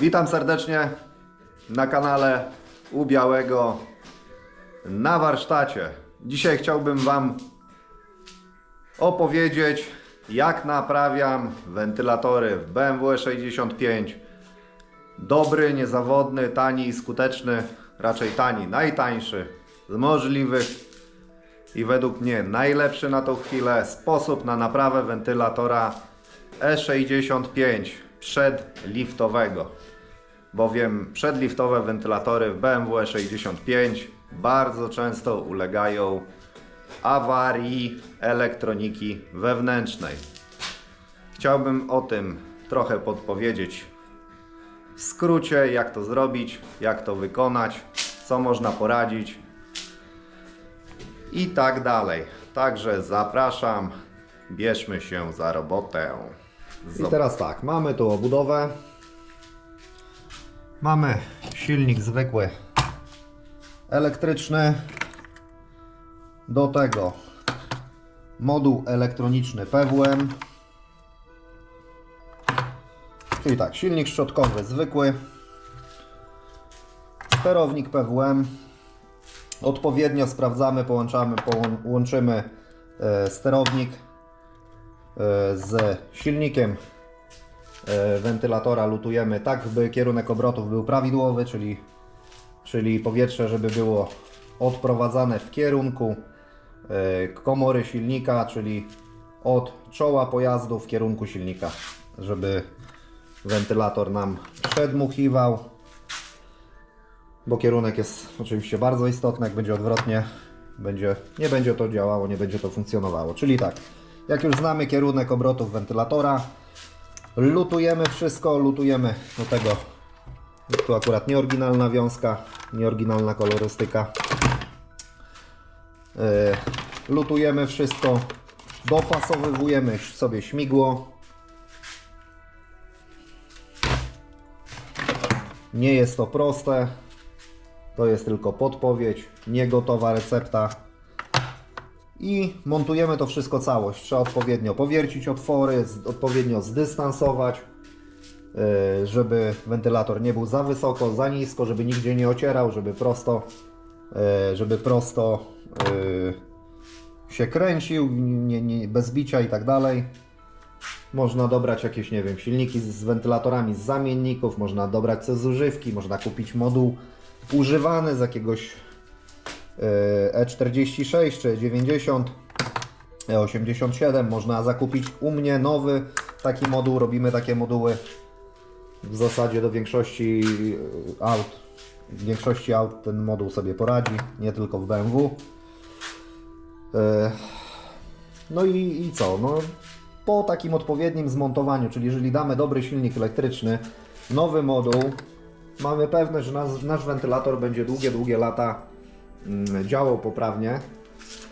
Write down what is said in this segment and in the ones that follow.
Witam serdecznie na kanale U Białego na warsztacie. Dzisiaj chciałbym Wam opowiedzieć, jak naprawiam wentylatory w BMW 65. Dobry, niezawodny, tani i skuteczny, raczej tani, najtańszy z możliwych i według mnie najlepszy na tą chwilę sposób na naprawę wentylatora E65 przedliftowego. Bowiem przedliftowe wentylatory w BMW E65 bardzo często ulegają awarii elektroniki wewnętrznej. Chciałbym o tym trochę podpowiedzieć w skrócie, jak to zrobić, jak to wykonać, co można poradzić i tak dalej. Także zapraszam, bierzmy się za robotę. I teraz tak, mamy tu obudowę. Mamy silnik zwykły elektryczny. Do tego moduł elektroniczny PWM. Czyli tak, silnik szczotkowy zwykły. Sterownik PWM. Odpowiednio sprawdzamy, połączamy, połą- łączymy e, sterownik e, z silnikiem wentylatora lutujemy tak, by kierunek obrotów był prawidłowy, czyli, czyli powietrze, żeby było odprowadzane w kierunku e, komory silnika, czyli od czoła pojazdu w kierunku silnika, żeby wentylator nam przedmuchiwał, bo kierunek jest oczywiście bardzo istotny, jak będzie odwrotnie, będzie, nie będzie to działało, nie będzie to funkcjonowało. Czyli tak, jak już znamy kierunek obrotów wentylatora, lutujemy wszystko, lutujemy do tego, tu akurat nieoryginalna wiązka, nieoryginalna kolorystyka. Yy, lutujemy wszystko, dopasowywujemy sobie śmigło. Nie jest to proste, to jest tylko podpowiedź, nie gotowa recepta. I montujemy to wszystko całość. Trzeba odpowiednio powiercić otwory, odpowiednio zdystansować, yy, żeby wentylator nie był za wysoko, za nisko, żeby nigdzie nie ocierał, żeby prosto, yy, żeby prosto yy, się kręcił, nie, nie, bez bicia i tak dalej. Można dobrać jakieś, nie wiem, silniki z, wentylatorami z zamienników, można dobrać coś z używki, można kupić moduł używany z jakiegoś E46 czy 90, E87. Można zakupić u mnie nowy taki moduł. Robimy takie moduły w zasadzie do większości e, aut. W większości aut ten moduł sobie poradzi, nie tylko w BMW. E, No i, i co? No, po takim odpowiednim zmontowaniu, czyli jeżeli damy dobry silnik elektryczny, nowy moduł, mamy pewność, że nasz, nasz wentylator będzie długie, długie lata działał poprawnie,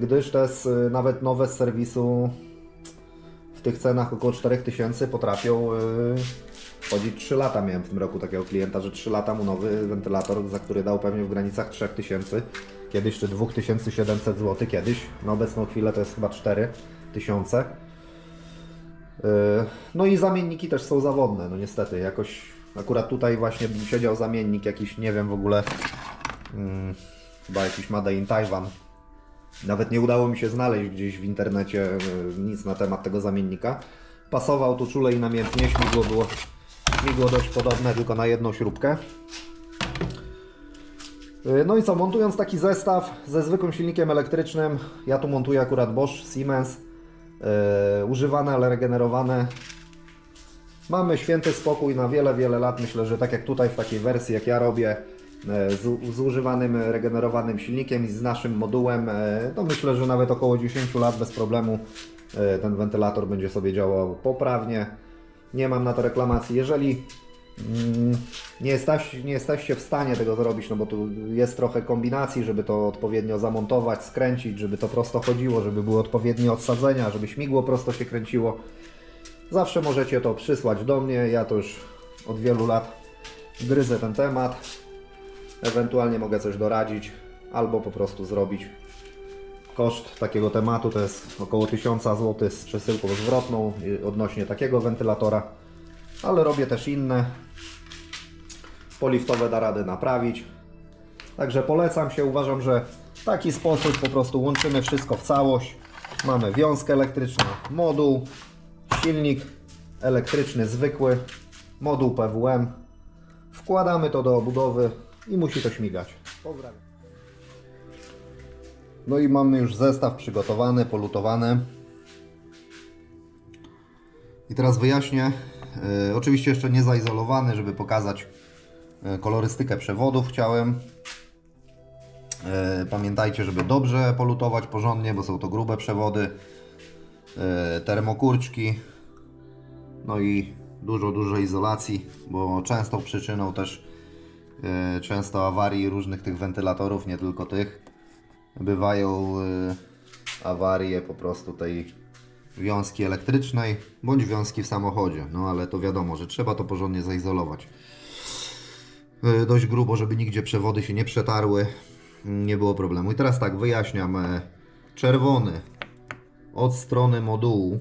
gdyż te s- nawet nowe z serwisu w tych cenach około 4000 potrafią yy, chodzić 3 lata. Miałem w tym roku takiego klienta, że 3 lata mu nowy wentylator, za który dał pewnie w granicach 3000, kiedyś czy 2700 zł, kiedyś. Na obecną chwilę to jest chyba 4000. Yy, No i zamienniki też są zawodne, no niestety, jakoś akurat tutaj właśnie siedział zamiennik jakiś, nie wiem w ogóle, mm, chyba jakiś Made in Taiwan. Nawet nie udało mi się znaleźć gdzieś w internecie yy, nic na temat tego zamiennika. Pasował tu czule i namiętnie, śmigło było, śmigło dość podobne, tylko na jedną śrubkę. Yy, No i co, montując taki zestaw ze zwykłym silnikiem elektrycznym, ja tu montuję akurat Bosch, Siemens, yy, używane, ale regenerowane. Mamy święty spokój na wiele, wiele lat. Myślę, że tak jak tutaj w takiej wersji, jak ja robię, e, z, z używanym, regenerowanym silnikiem i z naszym modułem, e, to myślę, że nawet około 10 lat bez problemu e, ten wentylator będzie sobie działał poprawnie. Nie mam na to reklamacji. Jeżeli mm, nie, jesteś, nie jesteście w stanie tego zrobić, no bo tu jest trochę kombinacji, żeby to odpowiednio zamontować, skręcić, żeby to prosto chodziło, żeby były odpowiednie odsadzenia, żeby śmigło prosto się kręciło. Zawsze możecie to przysłać do mnie. Ja to już od wielu lat gryzę ten temat. Ewentualnie mogę coś doradzić albo po prostu zrobić. Koszt takiego tematu to jest około 1000 zł z przesyłką zwrotną y, odnośnie takiego wentylatora, ale robię też inne. poliftowe da radę naprawić. Także polecam się, uważam, że w taki sposób po prostu łączymy wszystko w całość. Mamy wiązkę elektryczną, moduł, silnik elektryczny zwykły, moduł PWM. Wkładamy to do obudowy i musi to śmigać. Pozdrawiam. No i mamy już zestaw przygotowany, polutowany. I teraz wyjaśnię. E, oczywiście jeszcze nie zaizolowany, żeby pokazać e, kolorystykę przewodów chciałem. E, pamiętajcie, żeby dobrze polutować porządnie, bo są to grube przewody. E, termokurczki. No i dużo, dużo izolacji, bo częstą przyczyną też często awarii różnych tych wentylatorów, nie tylko tych, bywają e, awarie po prostu tej wiązki elektrycznej bądź wiązki w samochodzie. No ale to wiadomo, że trzeba to porządnie zaizolować. E, Dość grubo, żeby nigdzie przewody się nie przetarły. Nie było problemu. I teraz tak, wyjaśniam. E, Czerwony od strony modułu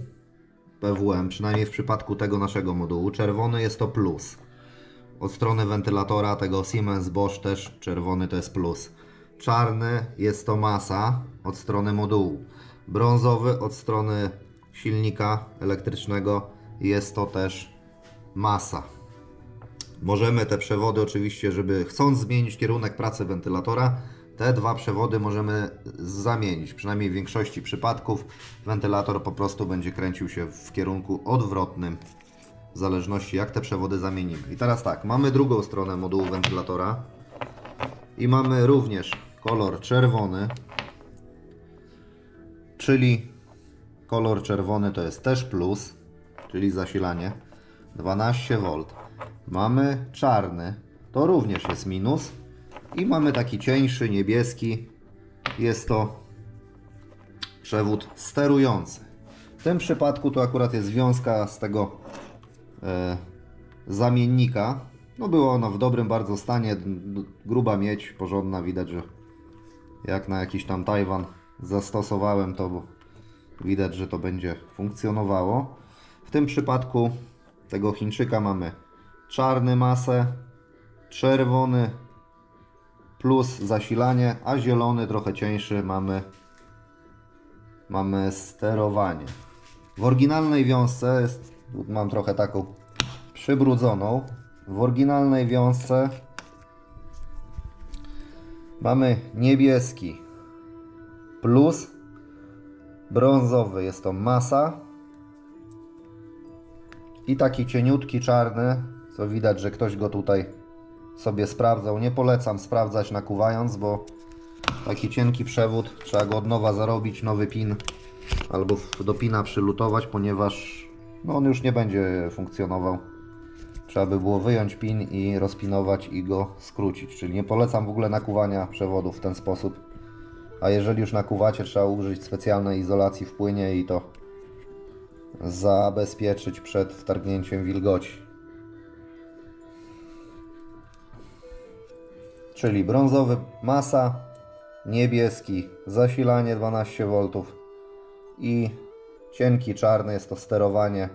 PWM, przynajmniej w przypadku tego naszego modułu, czerwony jest to plus. Od strony wentylatora tego Siemens Bosch też czerwony to jest plus. Czarny jest to masa od strony modułu. Brązowy od strony silnika elektrycznego jest to też masa. Możemy te przewody oczywiście, żeby chcąc zmienić kierunek pracy wentylatora, te dwa przewody możemy zamienić. Przynajmniej w większości przypadków wentylator po prostu będzie kręcił się w kierunku odwrotnym w zależności jak te przewody zamienimy. I teraz tak, mamy drugą stronę modułu wentylatora i mamy również kolor czerwony, czyli kolor czerwony to jest też plus, czyli zasilanie 12V. Mamy czarny, to również jest minus i mamy taki cieńszy niebieski, jest to przewód sterujący. W tym przypadku to akurat jest wiązka z tego zamiennika. No było ono w dobrym bardzo stanie, gruba miedź, porządna, widać, że jak na jakiś tam Tajwan zastosowałem to, bo widać, że to będzie funkcjonowało. W tym przypadku tego Chińczyka mamy czarny masę, czerwony plus zasilanie, a zielony trochę cieńszy mamy mamy sterowanie. W oryginalnej wiązce jest, mam trochę taką przybrudzoną. W oryginalnej wiązce mamy niebieski plus brązowy jest to masa i taki cieniutki czarny, co widać, że ktoś go tutaj sobie sprawdzał. Nie polecam sprawdzać nakuwając, bo taki cienki przewód trzeba go od nowa zarobić, nowy pin albo do pina przylutować, ponieważ no on już nie będzie funkcjonował. Trzeba by było wyjąć pin i rozpinować i go skrócić. Czyli nie polecam w ogóle nakuwania przewodów w ten sposób. A jeżeli już nakuwacie, trzeba użyć specjalnej izolacji w płynie i to zabezpieczyć przed wtargnięciem wilgoci. Czyli brązowy masa, niebieski zasilanie 12V i cienki czarny jest to sterowanie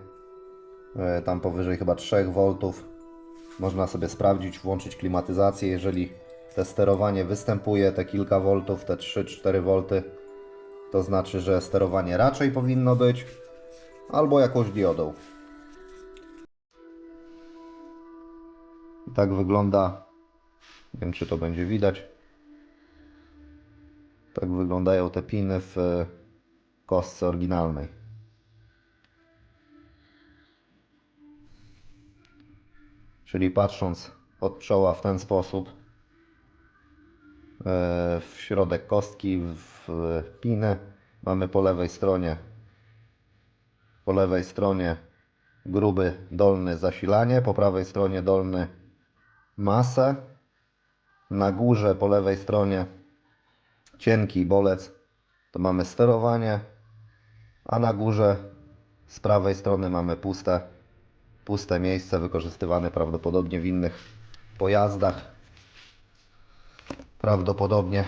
e, tam powyżej chyba 3V. Można sobie sprawdzić, włączyć klimatyzację, jeżeli te sterowanie występuje te kilka voltów, te 3-4 V, to znaczy, że sterowanie raczej powinno być albo jakąś diodą. I tak wygląda nie wiem, czy to będzie widać. Tak wyglądają te piny w e, kostce oryginalnej. Czyli patrząc od czoła w ten sposób, e, w środek kostki, w piny, mamy po lewej stronie po lewej stronie gruby dolny zasilanie, po prawej stronie dolny masę, na górze po lewej stronie cienki bolec, to mamy sterowanie, a na górze z prawej strony mamy puste, puste miejsce wykorzystywane prawdopodobnie w innych pojazdach. Prawdopodobnie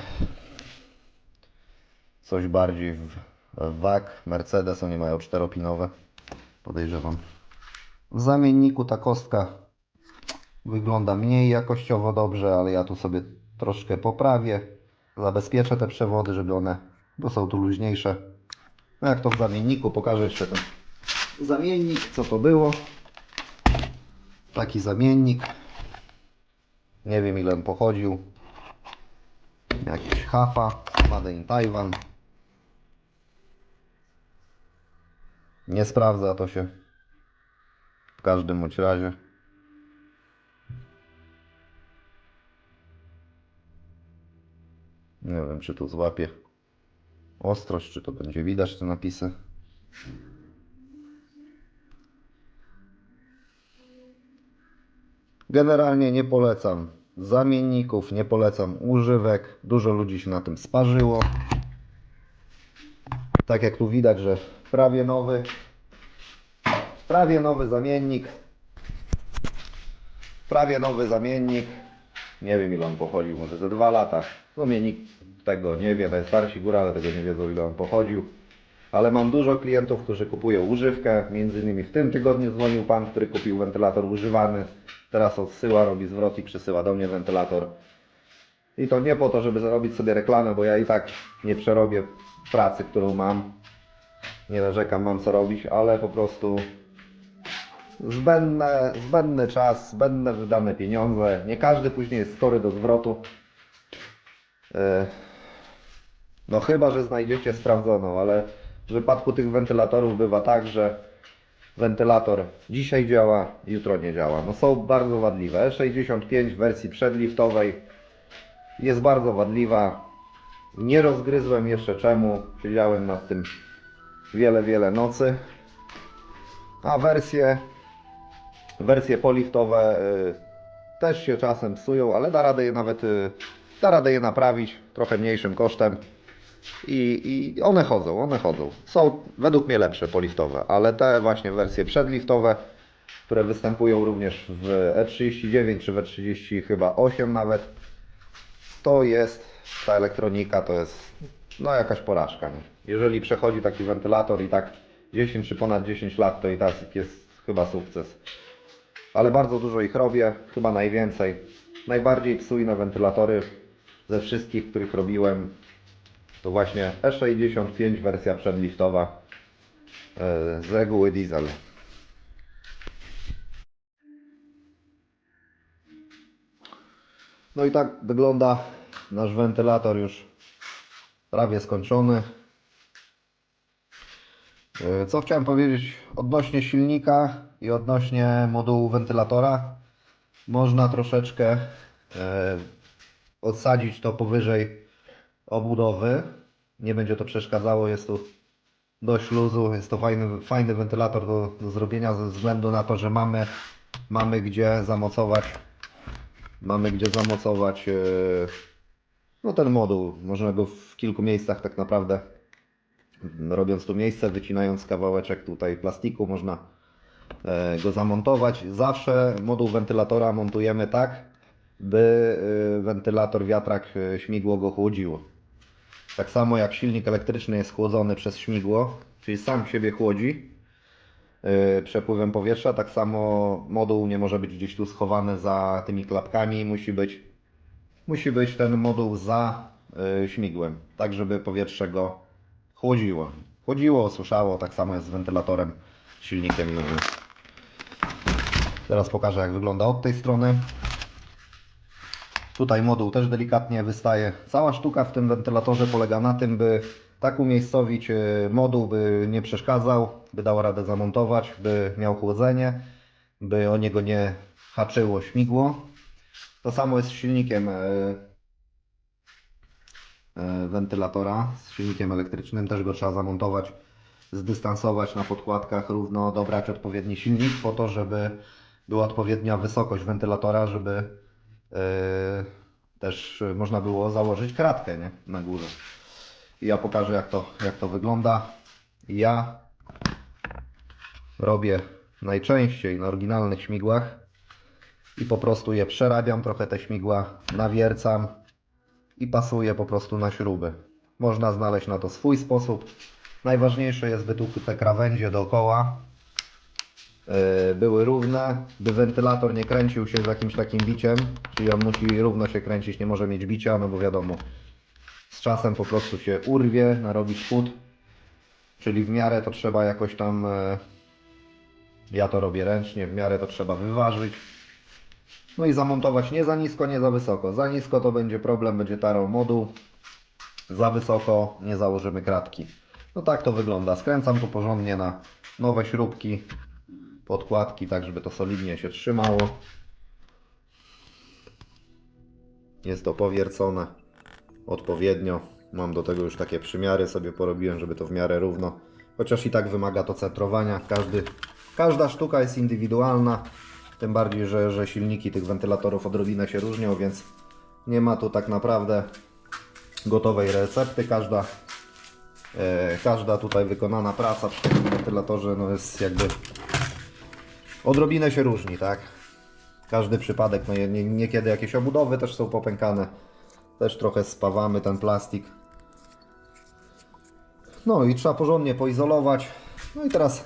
coś bardziej w, WAG, Mercedes, oni mają czteropinowe, podejrzewam. W zamienniku ta kostka wygląda mniej jakościowo dobrze, ale ja tu sobie troszkę poprawię. Zabezpieczę te przewody, żeby one, bo są tu luźniejsze. No jak to w zamienniku, pokażę jeszcze ten zamiennik, co to było. Taki zamiennik. Nie wiem ile on pochodził. Jakiś hafa, made in Taiwan. Nie sprawdza to się. W każdym bądź razie. Nie wiem, czy tu złapie ostrość, czy to będzie widać te napisy. Generalnie nie polecam zamienników, nie polecam używek. Dużo ludzi się na tym sparzyło. Tak jak tu widać, że prawie nowy, prawie nowy zamiennik. Prawie nowy zamiennik. Nie wiem ile on pochodził, może ze dwa lata. Mnie nikt tego nie wie, najstarsi górale tego nie wiedzą ile on pochodził. Ale mam dużo klientów, którzy kupują używkę. Między innymi w tym tygodniu dzwonił pan, który kupił wentylator używany. Teraz odsyła, robi zwrot i przysyła do mnie wentylator. I to nie po to, żeby zarobić sobie reklamę, bo ja i tak nie przerobię pracy, którą mam. Nie narzekam, mam co robić, ale po prostu zbędne, zbędny czas, zbędne wydane pieniądze. Nie każdy później jest skory do zwrotu. E, No chyba, że znajdziecie sprawdzoną, ale w wypadku tych wentylatorów bywa tak, że wentylator dzisiaj działa, jutro nie działa. No są bardzo wadliwe. E65 w wersji przedliftowej jest bardzo wadliwa. Nie rozgryzłem jeszcze czemu. Siedziałem nad tym wiele, wiele nocy. A wersje, wersje poliftowe y, też się czasem psują, ale da radę je nawet y, da radę je naprawić trochę mniejszym kosztem. I, I one chodzą, one chodzą. Są według mnie lepsze poliftowe, ale te właśnie wersje przedliftowe, które występują również w E39 czy w E30 chyba 8 nawet, to jest ta elektronika, to jest no jakaś porażka. Nie? Jeżeli przechodzi taki wentylator i tak 10 czy ponad 10 lat, to i tak jest chyba sukces. Ale bardzo dużo ich robię, chyba najwięcej. Najbardziej psujne wentylatory ze wszystkich, których robiłem, to właśnie E65 wersja przedliftowa e, z reguły diesel. No i tak wygląda nasz wentylator już prawie skończony. E, Co chciałem powiedzieć odnośnie silnika i odnośnie modułu wentylatora. Można troszeczkę e, odsadzić to powyżej obudowy. Nie będzie to przeszkadzało, jest tu dość luzu, jest to fajny, fajny wentylator do, do zrobienia ze względu na to, że mamy, mamy gdzie zamocować mamy gdzie zamocować e, no ten moduł. Można go w kilku miejscach tak naprawdę robiąc tu miejsce, wycinając kawałeczek tutaj plastiku, można e, go zamontować. Zawsze moduł wentylatora montujemy tak, by e, wentylator wiatrak e, śmigło go chłodziło. Tak samo jak silnik elektryczny jest chłodzony przez śmigło, czyli sam siebie chłodzi yy, przepływem powietrza, tak samo moduł nie może być gdzieś tu schowany za tymi klapkami, musi być, musi być ten moduł za yy, śmigłem, tak żeby powietrze go chłodziło. Chłodziło, osuszało, tak samo jest z wentylatorem, silnikiem. Teraz pokażę jak wygląda od tej strony. Tutaj moduł też delikatnie wystaje. Cała sztuka w tym wentylatorze polega na tym, by tak umiejscowić e, moduł, by nie przeszkadzał, by dał radę zamontować, by miał chłodzenie, by o niego nie haczyło śmigło. To samo jest z silnikiem e, e, wentylatora, z silnikiem elektrycznym. Też go trzeba zamontować, zdystansować na podkładkach, równo dobrać odpowiedni silnik po to, żeby była odpowiednia wysokość wentylatora, żeby też można było założyć kratkę nie? na górze. I ja pokażę jak to, jak to wygląda. Ja robię najczęściej na oryginalnych śmigłach i po prostu je przerabiam, trochę te śmigła nawiercam i pasuję po prostu na śruby. Można znaleźć na to swój sposób. Najważniejsze jest, by tu te krawędzie dookoła były równe, by wentylator nie kręcił się z jakimś takim biciem, czyli on musi równo się kręcić, nie może mieć bicia, no bo wiadomo, z czasem po prostu się urwie, narobi szkód, czyli w miarę to trzeba jakoś tam, e, ja to robię ręcznie, w miarę to trzeba wyważyć, no i zamontować nie za nisko, nie za wysoko. Za nisko to będzie problem, będzie tarą moduł. Za wysoko nie założymy kratki. No tak to wygląda. Skręcam to porządnie na nowe śrubki, podkładki, tak żeby to solidnie się trzymało. Jest to powiercone odpowiednio. Mam do tego już takie przymiary sobie porobiłem, żeby to w miarę równo. Chociaż i tak wymaga to centrowania. Każdy, każda sztuka jest indywidualna. Tym bardziej, że, że silniki tych wentylatorów odrobinę się różnią, więc nie ma tu tak naprawdę gotowej recepty. Każda, e, każda tutaj wykonana praca przy takim wentylatorze no jest jakby odrobinę się różni, tak? Każdy przypadek, no nie- nie- niekiedy jakieś obudowy też są popękane. Też trochę spawamy ten plastik. No i trzeba porządnie poizolować. No i teraz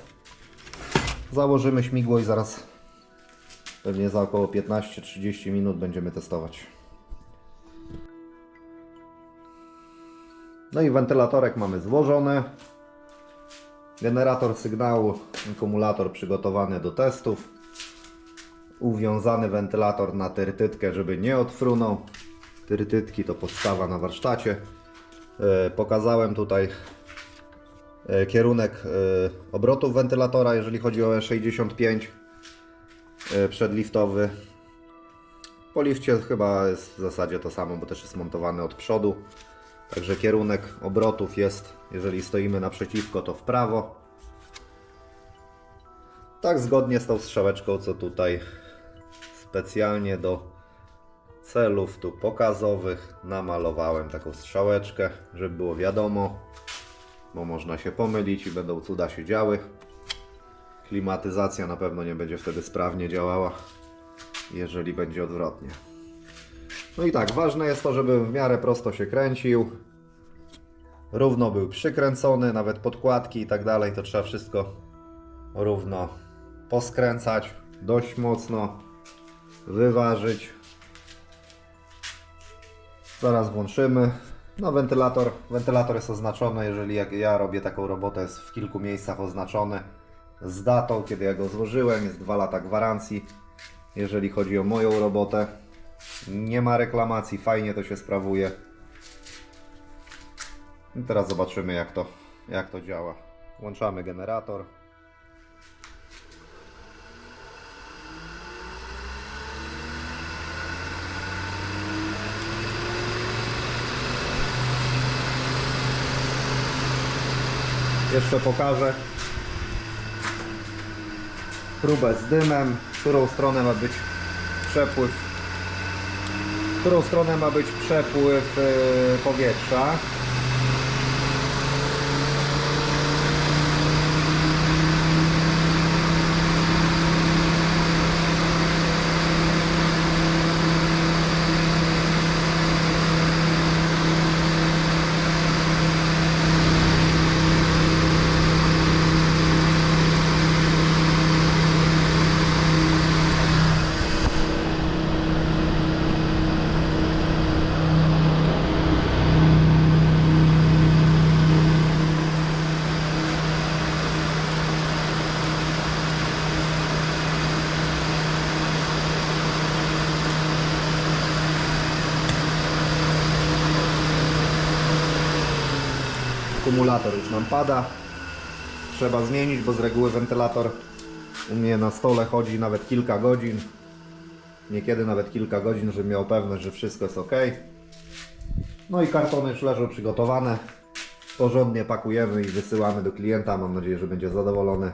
założymy śmigło i zaraz pewnie za około 15-30 minut będziemy testować. No i wentylatorek mamy złożony. Generator sygnału, akumulator przygotowany do testów. Uwiązany wentylator na tertytkę, żeby nie odfrunął. Tertytki to podstawa na warsztacie. E, Pokazałem tutaj e, kierunek e, obrotów wentylatora, jeżeli chodzi o E65 e, przedliftowy. Po lifcie chyba jest w zasadzie to samo, bo też jest montowany od przodu. Także kierunek obrotów jest, jeżeli stoimy naprzeciwko, to w prawo. Tak zgodnie z tą strzałeczką, co tutaj specjalnie do celów tu pokazowych namalowałem taką strzałeczkę, żeby było wiadomo, bo można się pomylić i będą cuda się działy. Klimatyzacja na pewno nie będzie wtedy sprawnie działała, jeżeli będzie odwrotnie. No i tak, ważne jest to, żeby w miarę prosto się kręcił. Równo był przykręcony, nawet podkładki i tak dalej, to trzeba wszystko równo poskręcać, dość mocno wyważyć. Zaraz włączymy. No wentylator, wentylator jest oznaczony, jeżeli jak ja robię taką robotę, jest w kilku miejscach oznaczony z datą, kiedy ja go złożyłem, jest 2 lata gwarancji. Jeżeli chodzi o moją robotę, nie ma reklamacji, fajnie to się sprawuje. I teraz zobaczymy jak to, jak to działa. Włączamy generator. Jeszcze pokażę próbę z dymem, w którą stronę ma być przepływ którą stronę ma być przepływ yy, powietrza. Akumulator już nam pada. Trzeba zmienić, bo z reguły wentylator u mnie na stole chodzi nawet kilka godzin. Niekiedy nawet kilka godzin, żebym miał pewność, że wszystko jest ok. No i kartony już leżą przygotowane. Porządnie pakujemy i wysyłamy do klienta. Mam nadzieję, że będzie zadowolony.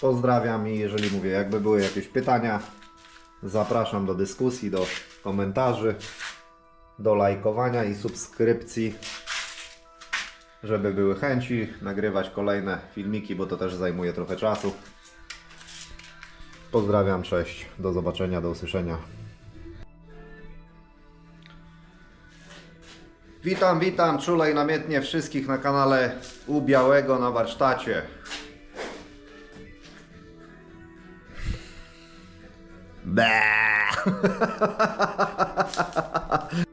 Pozdrawiam i jeżeli mówię, jakby były jakieś pytania, zapraszam do dyskusji, do komentarzy, do lajkowania i subskrypcji żeby były chęci nagrywać kolejne filmiki, bo to też zajmuje trochę czasu. Pozdrawiam, cześć, do zobaczenia, do usłyszenia. Witam, witam czule i namiętnie wszystkich na kanale U Białego na warsztacie. Be.